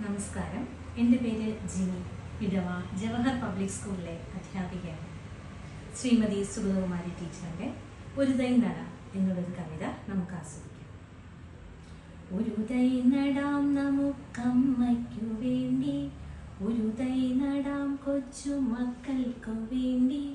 നമസ്കാരം. എന്റെ പേര് ജിനി. ഇടവ ജവഹർ പബ്ലിക് സ്കൂളിലെ അധ്യാപികയാണ്. ശ്രീമതി സുഗതകുമാരി ടീച്ചറിന്റെ ഒരു തൈ നട എന്നുള്ളൊരു കവിത നമുക്ക് ആസ്വദിക്കാം. ഒരു തൈ നടാം നമുക്കമ്മയ്ക്കു വേണ്ടി. ഒരു തൈ നടാം കൊച്ചു മക്കൾക്കു വേണ്ടി.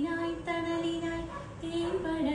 തണലിനായി തണലിനായി തേൻ പട